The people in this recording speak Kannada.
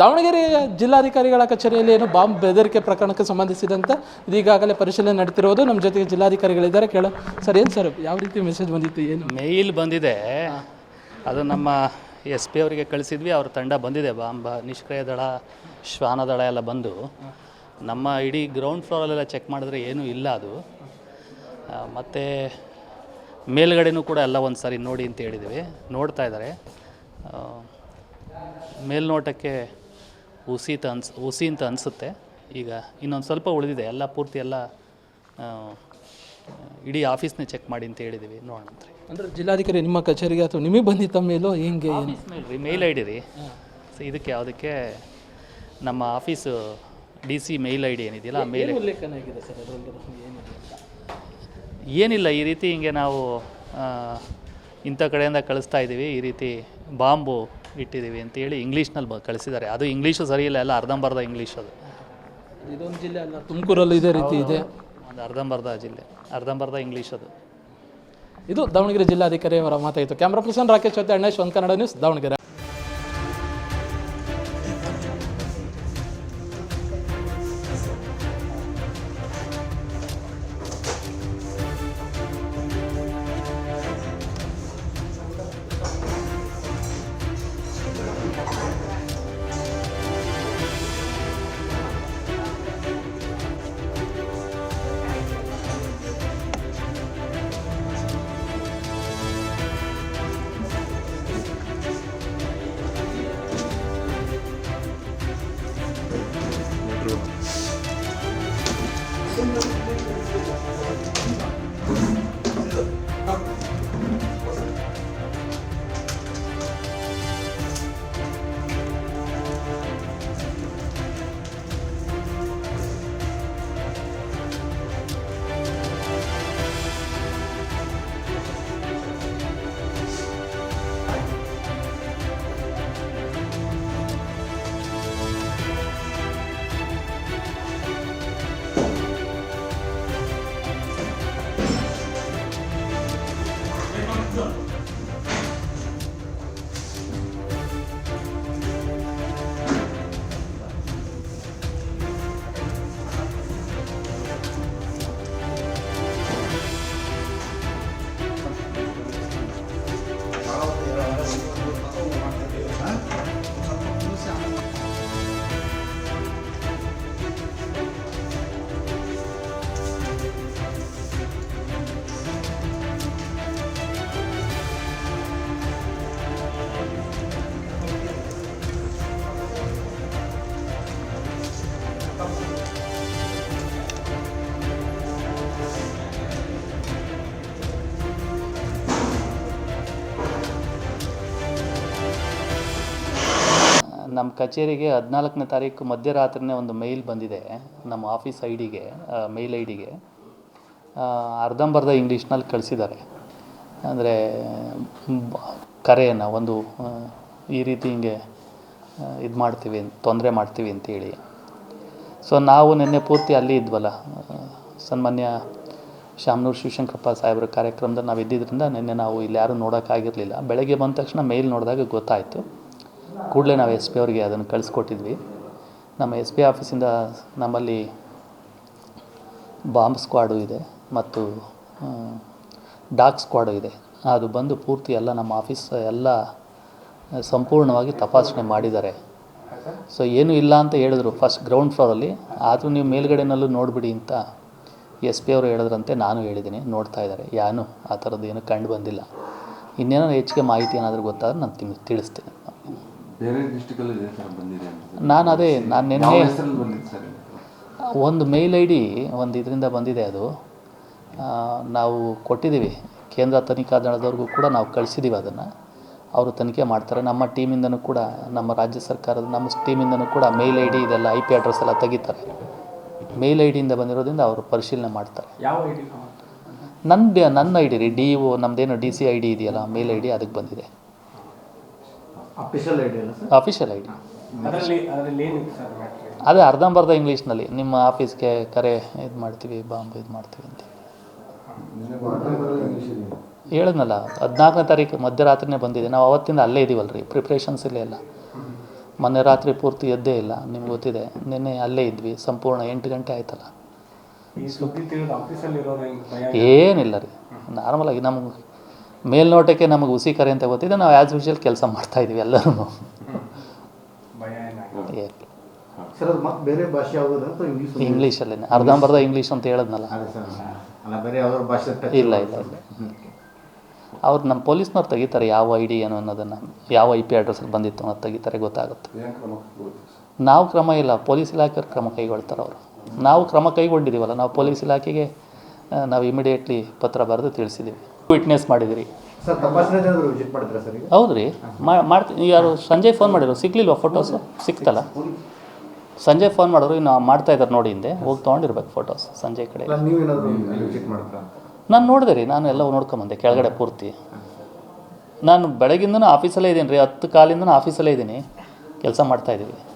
ದಾವಣಗೆರೆಯ ಜಿಲ್ಲಾಧಿಕಾರಿಗಳ ಕಚೇರಿಯಲ್ಲಿ ಏನು ಬಾಂಬ್ ಬೆದರಿಕೆ ಪ್ರಕರಣಕ್ಕೆ ಸಂಬಂಧಿಸಿದಂತೆ ಇದೀಗಾಗಲೇ ಪರಿಶೀಲನೆ ನಡೀತಿರೋದು ನಮ್ಮ ಜೊತೆಗೆ ಜಿಲ್ಲಾಧಿಕಾರಿಗಳಿದ್ದಾರೆ. ಕೇಳೋ ಸರ್ ಏನು ಸರ್ ಯಾವ ರೀತಿ ಮೆಸೇಜ್ ಬಂದಿತ್ತು ಏನು? ಮೇಲ್ ಬಂದಿದೆ. ಅದು ನಮ್ಮ ಎಸ್ ಪಿ ಅವರಿಗೆ ಕಳಿಸಿದ್ವಿ ಅವ್ರ ತಂಡ ಬಂದಿದೆ. ಬಾಂಬ ನಿಷ್ಕ್ರಿಯ ದಳ ಶ್ವಾನ ದಳ ಎಲ್ಲ ಬಂದು. ನಮ್ಮ ಇಡೀ ಗ್ರೌಂಡ್ ಫ್ಲೋರಲ್ಲೆಲ್ಲ ಚೆಕ್ ಮಾಡಿದ್ರೆ ಏನೂ ಇಲ್ಲ ಅದು. ಮತ್ತು ಮೇಲ್ಗಡೆನೂ ಕೂಡ ಎಲ್ಲ ಒಂದು ಸಾರಿ ನೋಡಿ ಅಂತ ಹೇಳಿದ್ವಿ. ನೋಡ್ತಾ ಇದ್ದಾರೆ. ಮೇಲ್ನೋಟಕ್ಕೆ ಹುಸಿ ಅನ್ಸ್ ಹುಸಿ ಅಂತ ಅನಿಸುತ್ತೆ. ಈಗ ಇನ್ನೊಂದು ಸ್ವಲ್ಪ ಉಳಿದಿದೆ. ಎಲ್ಲ ಪೂರ್ತಿ ಎಲ್ಲ ಇಡೀ ಆಫೀಸ್ನೇ ಚೆಕ್ ಮಾಡಿ ಅಂತ ಹೇಳಿದ್ದೀವಿ ನೋಡೋಣ ರೀ ಅಂದರೆ ಜಿಲ್ಲಾಧಿಕಾರಿ ನಿಮ್ಮ ಕಚೇರಿಗೆ ಅಥವಾ ನಿಮಗೆ ಬಂದಿದ್ದ ಮೇಲೋ ಹೆಂಗೆ ಏನು? ರೀ ಮೇಲ್ ಐ ಡಿ ರೀ. ಸೊ ಇದಕ್ಕೆ ಯಾವುದಕ್ಕೆ ನಮ್ಮ office D C mail I D ಏನಿದೆಯಲ್ಲ ಆ ಮೇಲ್ ಉಲ್ಲೇಖನ ಆಗಿದೆ ಸರ್ ಅದರಲ್ಲಿ ಏನಿದೆ ಏನಿಲ್ಲ ಈ ರೀತಿ ಹಿಂಗೆ ನಾವು ಆ, ಇಂಥ ಕಡೆಯಿಂದ ಕಳಿಸ್ತಾ ಇದ್ದೀವಿ. ಈ ರೀತಿ ಬಾಂಬು ಇಟ್ಟಿದ್ದೀವಿ ಅಂತೇಳಿ ಇಂಗ್ಲೀಷ್ನಲ್ಲಿ ಬ ಕಳಿಸಿದ್ದಾರೆ. ಅದು ಇಂಗ್ಲೀಷು ಸರಿ ಇಲ್ಲ ಎಲ್ಲ ಅರ್ಧಂಬರ್ಧ ಇಂಗ್ಲೀಷ್ ಅದು. ಇದೊಂದು ಜಿಲ್ಲೆ ಅಲ್ಲ ತುಮಕೂರಲ್ಲಿ ಇದೇ ರೀತಿ ಇದೆ. ಒಂದು ಅರ್ಧಂಬರ್ಧ ಜಿಲ್ಲೆ ಅರ್ಧಂಬರ್ಧ ಇಂಗ್ಲೀಷ್ ಅದು. ಇದು ದಾವಣಗೆರೆ ಜಿಲ್ಲಾಧಿಕಾರಿ ಅವರ ಮಾತಾಯಿತು. ಕ್ಯಾಮ್ರಾ ಪರ್ಸನ್ ರಾಕೇಶ್ ಜೊತೆ ಅಣ್ಣೇಶ್ ಒಂದು ಕನ್ನಡ ನ್ಯೂಸ್ ದಾವಣಗೆರೆ. ನಮ್ಮ ಕಚೇರಿಗೆ ಹದಿನಾಲ್ಕನೇ ತಾರೀಕು ಮಧ್ಯರಾತ್ರಿನೇ ಒಂದು ಮೇಲ್ ಬಂದಿದೆ, ನಮ್ಮ ಆಫೀಸ್ ಐ ಡಿಗೆ ಮೇಲ್ ಐ ಡಿಗೆ ಅರ್ಧಂಬರ್ಧ ಇಂಗ್ಲೀಷ್ನಲ್ಲಿ ಕಳಿಸಿದ್ದಾರೆ. ಅಂದರೆ ಕರೆಯನ್ನು ಒಂದು ಈ ರೀತಿ ಹಿಂಗೆ ಇದು ಮಾಡ್ತೀವಿ ತೊಂದರೆ ಮಾಡ್ತೀವಿ ಅಂತೇಳಿ. ಸೊ, ನಾವು ನಿನ್ನೆ ಪೂರ್ತಿ ಅಲ್ಲಿ ಇದ್ವಲ್ಲ ಸನ್ಮಾನ್ಯ ಶಾಮನೂರು ಶಿವಶಂಕರಪ್ಪ ಸಾಹೇಬ್ರ ಕಾರ್ಯಕ್ರಮದಲ್ಲಿ ನಾವು ಇದ್ದಿದ್ದರಿಂದ ನಿನ್ನೆ ನಾವು ಇಲ್ಲಿ ಯಾರೂ ನೋಡೋಕ್ಕಾಗಿರಲಿಲ್ಲ. ಬೆಳಗ್ಗೆ ಬಂದ ತಕ್ಷಣ ಮೇಲ್ ನೋಡಿದಾಗ ಗೊತ್ತಾಯಿತು. ಕೂಡಲೇ ನಾವು ಎಸ್ ಪಿ ಅವರಿಗೆ ಅದನ್ನು ಕಳಿಸ್ಕೊಟ್ಟಿದ್ವಿ. ನಮ್ಮ ಎಸ್ ಪಿ ಆಫೀಸಿಂದ ನಮ್ಮಲ್ಲಿ ಬಾಂಬ್ ಸ್ಕ್ವಾಡು ಇದೆ ಮತ್ತು ಡಾಕ್ ಸ್ಕ್ವಾಡು ಇದೆ. ಅದು ಬಂದು ಪೂರ್ತಿ ಎಲ್ಲ ನಮ್ಮ ಆಫೀಸ್, ಎಲ್ಲ ಸಂಪೂರ್ಣವಾಗಿ ತಪಾಸಣೆ ಮಾಡಿದ್ದಾರೆ. ಸೊ ಏನೂ ಇಲ್ಲ ಅಂತ ಹೇಳಿದ್ರು ಫಸ್ಟ್ ಗ್ರೌಂಡ್ ಫ್ಲೋರಲ್ಲಿ ಆದರೂ ನೀವು ಮೇಲ್ಗಡೆನಲ್ಲೂ ನೋಡಿಬಿಡಿ ಅಂತ ಎಸ್ ಪಿ ಅವರು ಹೇಳಿದ್ರಂತೆ ನಾನು ಹೇಳಿದ್ದೀನಿ, ನೋಡ್ತಾ ಇದ್ದಾರೆ. ಯಾನು ಆ ಥರದ್ದು ಏನೂ ಕಂಡು ಬಂದಿಲ್ಲ. ಇನ್ನೇನೋ ಹೆಚ್ಚಿಗೆ ಮಾಹಿತಿ ಏನಾದರೂ ಗೊತ್ತಾದ್ರೆ ನಾನು ತಿಳಿ ತಿಳಿಸ್ತೀನಿ. ಬೇರೆ ಡಿಸ್ಟಿಕಲ್ಲಿ ಇದೆ ಸರ್ ಬಂದಿದೆ ಅಂತ ನಾನು ಅದೇ ನಾನು ನಿನ್ನೆ ಹೆಸರಲ್ಲಿ ಬಂದಿದೆ ಸರ್ ಒಂದು ಮೇಲ್ ಐ ಡಿ ಒಂದು ಇದರಿಂದ ಬಂದಿದೆ ಅದು. ನಾವು ಕೊಟ್ಟಿದ್ದೀವಿ. ಕೇಂದ್ರ ತನಿಖಾ ದಳದವ್ರಿಗೂ ಕೂಡ ನಾವು ಕಳಿಸಿದ್ದೀವಿ ಅದನ್ನು. ಅವರು ತನಿಖೆ ಮಾಡ್ತಾರೆ. ನಮ್ಮ ಟೀಮಿಂದನೂ ಕೂಡ ನಮ್ಮ ರಾಜ್ಯ ಸರ್ಕಾರದ ನಮ್ಮ ಟೀಮಿಂದನೂ ಕೂಡ ಮೇಲ್ ಐ ಡಿ ಇದೆಲ್ಲ ಐ ಪಿ ಅಡ್ರೆಸ್ ಎಲ್ಲ ತೆಗಿತಾರೆ. ಮೇಲ್ ಐ ಡಿಯಿಂದ ಬಂದಿರೋದ್ರಿಂದ ಅವರು ಪರಿಶೀಲನೆ ಮಾಡ್ತಾರೆ. ಯಾವ ಐ ಡಿ ನನ್ನ ನನ್ನ ಐ ಡಿ ರೀ ಡಿ ಒ ನಮ್ಮದೇನು ಡಿ ಸಿ ಐ ಡಿ ಇದೆಯಲ್ಲ ಮೇಲ್ ಐ ಡಿ ಅದಕ್ಕೆ ಬಂದಿದೆ. ಅಫಿಷಿಯಲ್ ಐಡಿ ಅಲ್ಲ ಸರ್? ಅಫಿಷಿಯಲ್ ಐ ಡಿ ಅದರಲ್ಲಿ ಅದರಲ್ಲಿ ಏನಿದೆ ಸರ್ ಮ್ಯಾಟ್ರಿ ಅದೇ ಅರ್ಧಂಬರ್ಧ ಇಂಗ್ಲೀಷ್ನಲ್ಲಿ. ನಿಮ್ಮ ಆಫೀಸ್ಗೆ ಕರೆ ಇದು ಮಾಡ್ತೀವಿ ಬಾಂಬ್ ಇದು ಮಾಡ್ತೀವಿ ಅಂತ. ಹೇಳಿದ್ನಲ್ಲ ಹದಿನಾಲ್ಕನೇ ತಾರೀಕು ಮಧ್ಯರಾತ್ರಿನೇ ಬಂದಿದೆ. ನಾವು ಅವತ್ತಿಂದ ಅಲ್ಲೇ ಇದ್ದೀವಲ್ರಿ ರೀ ಪ್ರಿಪ್ರೇಷನ್ಸ್ ಇಲ್ಲೇ ಇಲ್ಲ. ಮೊನ್ನೆ ರಾತ್ರಿ ಪೂರ್ತಿ ಎದ್ದೇ ಇಲ್ಲ ನಿಮ್ಗೆ ಗೊತ್ತಿದೆ. ನಿನ್ನೆ ಅಲ್ಲೇ ಇದ್ವಿ ಸಂಪೂರ್ಣ ಎಂಟು ಗಂಟೆ ಆಯ್ತಲ್ಲ. ಏನಿಲ್ಲ ರೀ. ನಾರ್ಮಲಾಗಿ ನಮಗೆ ಮೇಲ್ನೋಟಕ್ಕೆ ನಮಗೆ ಹುಸಿ ಕರೆ ಅಂತ ಗೊತ್ತಿದೆ ನಾವು ಆ್ಯಸ್ ಯೂಶಲ್ ಕೆಲಸ ಮಾಡ್ತಾ ಇದೀವಿ ಎಲ್ಲರೂ. ಇಂಗ್ಲೀಷಲ್ಲಿ ಏನಾಗಿದೆ ಸರ್ ಅದು ಬೇರೆ ಭಾಷೆ ಯಾವುದು ಅಂತ ಇಂಗ್ಲೀಷ್ ಇಂಗ್ಲೀಷಲ್ಲೇ ಅರ್ಧಂಬರ್ಧ ಇಂಗ್ಲೀಷ್ ಅಂತ ಹೇಳಿದ್ನಲ್ಲ ಅಲ್ಲ ಬೇರೆ ಯಾವ್ದಾದ್ರು ಭಾಷೆ touch ಇಲ್ಲ ಇಲ್ಲ ಇಲ್ಲ. ಅವ್ರು ನಮ್ಮ ಪೊಲೀಸ್ನವ್ರು ತೆಗಿತಾರೆ ಯಾವ ಐ ಡಿ ಏನು ಅನ್ನೋದನ್ನು ಯಾವ ಐ ಪಿ ಅಡ್ರೆಸ್ಸಲ್ಲಿ ಬಂದಿತ್ತು ಅನ್ನೋದು ತೆಗಿತಾರೆ ಗೊತ್ತಾಗುತ್ತೆ. ನಾವು ಕ್ರಮ ಇಲ್ಲ ಪೊಲೀಸ್ ಇಲಾಖೆಯವ್ರು ಕ್ರಮ ಕೈಗೊಳ್ತಾರೆ ಅವರು. ನಾವು ಕ್ರಮ ಕೈಗೊಂಡಿದ್ದೀವಲ್ಲ ನಾವು ಪೊಲೀಸ್ ಇಲಾಖೆಗೆ ನಾವು ಇಮಿಡಿಯೇಟ್ಲಿ ಪತ್ರ ಬರೆದು ತಿಳಿಸಿದ್ದೀವಿ. ವಿಟ್ನೆಸ್ ಮಾಡಿದಿರಿ ಹೌದು ರೀ ಮಾಡ್ತೀನಿ ಯಾರು ಸಂಜಯ್ ಫೋನ್ ಮಾಡಿದ್ರು. ಸಿಗ್ಲಿಲ್ವಾ ಫೋಟೋಸು ಸಿಕ್ತಲ್ಲ? ಸಂಜಯ್ ಫೋನ್ ಮಾಡಿದ್ರು. ಇನ್ನು ಮಾಡ್ತಾ ಇದ್ದಾರೆ ನೋಡಿ ಹಿಂದೆ. ಹೋಗಿ ತೊಗೊಂಡಿರ್ಬೇಕು ಫೋಟೋಸ್ ಸಂಜೆ ಕಡೆ ನಾನು ನೋಡಿದೆ ರೀ. ನಾನು ಎಲ್ಲ ನೋಡ್ಕೊಂಬಂದೆ ಕೆಳಗಡೆ ಪೂರ್ತಿ. ನಾನು ಬೆಳಗಿಂದನೂ ಆಫೀಸಲ್ಲೇ ಇದ್ದೀನಿ ರೀ. ಹತ್ತು ಕಾಲಿಂದನೂ ಆಫೀಸಲ್ಲೇ ಇದ್ದೀನಿ. ಕೆಲಸ ಮಾಡ್ತಾಯಿದ್ದೀವಿ